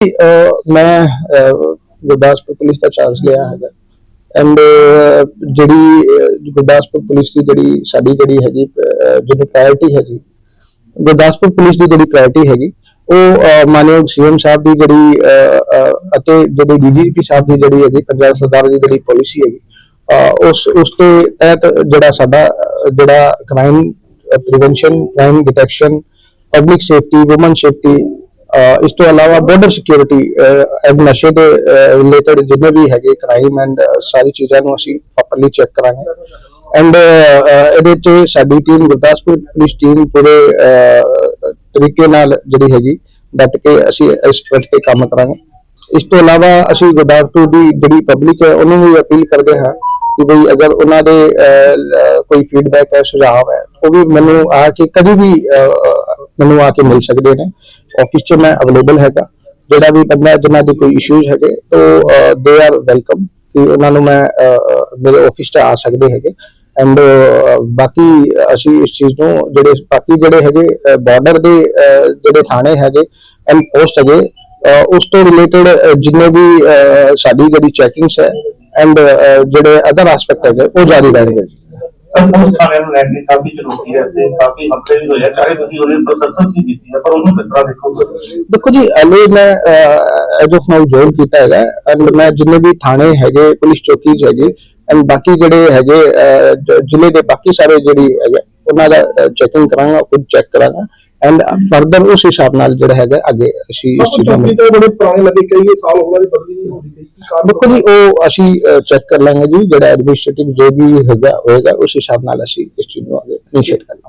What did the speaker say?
ਅਹ ਮੈਂ ਗੁਰਦਾਸਪੁਰ ਪੁਲਿਸ ਦਾ ਚਾਰਜ ਲਿਆ ਹੈਗਾ। ਐਂਡ ਜਿਹੜੀ ਅਹ, ਗੁਰਦਾਸਪੁਰ ਪੁਲਿਸ ਦੀ ਜਿਹੜੀ ਸਾਡੀ ਜਿਹੜੀ ਹੈਗੀ ਅਹ, ਪ੍ਰਾਇੋਰਟੀ ਹੈਗੀ ਗੁਰਦਾਸਪੁਰ ਪੁਲਿਸ ਦੀ ਜਿਹੜੀ ਪ੍ਰਾਇੋਰਟੀ ਹੈਗੀ ਉਹ ਮਾਨਯੋਗ ਸੀਐਮ ਸਾਹਿਬ ਦੀ ਜਿਹੜੀ ਅਤੇ ਜਿਹੜੀ ਡੀਜੀਪੀ ਸਾਹਿਬ ਦੀ ਜਿਹੜੀ ਹੈਗੀ ਪੰਜਾਬ ਸਰਕਾਰ ਦੀ ਜਿਹੜੀ ਪਾਲਿਸੀ ਹੈਗੀ ਅਹ, ਉਸ ਉਸ ਦੇ ਤਹਿਤ ਜਿਹੜਾ ਸਾਡਾ ਜਿਹੜਾ crime prevention crime detection public safety women safety ਇਸ ਤੋਂ ਇਲਾਵਾ ਬਾਰਡਰ ਸਿਕਿਉਰਿਟੀ ਐਂਡ ਨਸ਼ੇ ਦੇ ਰਿਲੇਟਡ ਜਿੰਨੇ ਵੀ ਹੈਗੇ ਕ੍ਰਾਈਮ ਐਂਡ ਸਾਰੀ ਚੀਜ਼ਾਂ ਨੂੰ ਅਸੀਂ ਪ੍ਰੋਪਰਲੀ ਚੈੱਕ ਕਰਾਂਗੇ। ਐਂਡ ਇਹਦੇ 'ਤੇ ਸਾਡੀ ਟੀਮ ਗੁਰਦਾਸਪੁਰ ਪੁਲਿਸ ਟੀਮ ਪੂਰੇ ਤਰੀਕੇ ਨਾਲ ਜਿਹੜੀ ਹੈਗੀ, ਡਟ ਕੇ ਅਸੀਂ ਇਸ ਫਰੰਟ ਤੇ ਕੰਮ ਕਰਾਂਗੇ। ਇਸ ਤੋਂ ਇਲਾਵਾ ਅਸੀਂ ਗੁਰਦਾਸਪੁਰ ਦੀ ਜਿਹੜੀ ਪਬਲਿਕ ਹੈ, ਉਹਨੂੰ ਵੀ ਅਪੀਲ ਕਰਦੇ ਹਾਂ। ਕਿ ਬਈ ਅਗਰ ਉਹਨਾਂ ਦੇ ਕੋਈ ਫੀਡਬੈਕ ਹੈ, ਸੁਝਾਅ ਹੈ, ਉਹ ਵੀ ਮੈਨੂੰ ਆ ਕੇ ਕਦੀ ਵੀ ਮੈਨੂੰ ਆ ਕੇ ਮਿਲ ਸਕਦੇ ਨੇ। ਆਫਿਸ 'ਚ ਮੈਂ ਅਵੇਲੇਬਲ ਹੈਗਾ। ਜਿਹੜਾ ਵੀ ਬੰਦਾ ਜਿਨ੍ਹਾਂ ਦੇ ਕੋਈ ਇਸ਼ੂਜ਼ ਹੈਗੇ ਤਾਂ ਦੇ ਆਰ ਵੈਲਕਮ ਕਿ ਉਹਨਾਂ ਨੂੰ ਮੈਂ ਮੇਰੇ ਆਫਿਸ 'ਚ ਆ ਸਕਦੇ ਹੈਗੇ। ਐਂਡ ਬਾਕੀ ਅਸੀਂ ਇਸ ਚੀਜ਼ ਨੂੰ ਜਿਹੜੇ, ਬਾਕੀ ਜਿਹੜੇ ਹੈਗੇ ਬਾਰਡਰ ਦੇ ਜਿਹੜੇ ਥਾਣੇ ਹੈਗੇ ਐਂਡ ਪੋਸਟ ਹੈਗੇ ਉਸ ਤੋਂ ਰਿਲੇਟਡ ਜਿੰਨੇ ਵੀ ਸਾਡੀ ਜਿਹੜੀ ਚੈਕਿੰਗਸ ਹੈ ਐਂਡ ਜਿਹੜੇ ਅਦਰ ਐਸਪੈਕਟ ਹੈਗੇ ਉਹ ਜਾਰੀ ਰਹਿਣਗੇ ਸਰ ਉਸ ਥਾਣੇ ਨੂੰ ਲੈ ਕੇ ਕਾਫੀ ਚੁਣੌਤੀ ਹੈ ਤੇ ਕਾਫੀ ਮਸਲੇ ਵੀ ਹੋਏ ਆ। ਚਾਹੇ ਤੁਸੀਂ ਉਹਦੇ ਉੱਪਰ ਸਕਸੈਸ ਵੀ ਕੀਤੀ ਹੈ ਪਰ ਉਹਨੂੰ ਕਿਸ ਤਰ੍ਹਾਂ ਦੇਖੋਗੇ ਦੇਖੋ ਜੀ ਹਲੇ ਮੈਂ ਐਜ ਆਫ ਨਾਓ ਜੋਇਨ ਕੀਤਾ ਹੈਗਾ ਐਂਡ ਮੈਂ ਜਿੰਨੇ ਵੀ ਥਾਣੇ ਹੈਗੇ ਪੁਲਿਸ ਚੌਕੀਜ਼ ਹੈਗੇ ਐਂਡ ਬਾਕੀ ਜਿਹੜੇ ਹੈਗੇ ਜ਼ਿਲ੍ਹੇ ਦੇ ਬਾਕੀ ਸਾਰੇ ਜਿਹੜੀ ਹੈਗੇ ਉਹਨਾਂ ਦਾ ਚੈਕਿੰਗ ਕਰਾਂਗਾ ਖੁਦ ਚੈੱਕ ਕਰਾਂਗਾ। ਐਂਡ ਫਰਦਰ ਉਸ ਹਿਸਾਬ ਨਾਲ ਜਿਹੜਾ ਹੈਗਾ ਅੱਗੇ ਅਸੀਂ ਇਸ ਚੀਜ਼ਾਂ ਨੂੰ ਤੇ ਬੜੇ ਪੁਰਾਣੇ ਲੱਗੇ ਕਈ ਸਾਲ ਹੋ ਗਏ ਬਦਲੀ ਨਹੀਂ ਹੁੰਦੀ ਕਾਰਨ ਦੇਖੋ ਜੀ ਉਹ ਅਸੀਂ ਚੈੱਕ ਕਰ ਲਾਂਗੇ ਜੀ ਜਿਹੜਾ ਐਡਮਿਨਿਸਟ੍ਰੇਟਿਵ ਜੋ ਵੀ ਹੈਗਾ ਹੋਏਗਾ ਉਸ ਹਿਸਾਬ ਨਾਲ ਅਸੀਂ ਇਸ ਚੀਜ਼ ਨੂੰ ਅੱਗੇ ਇਨੀਸ਼ੀਏਟ ਕਰਨਾ।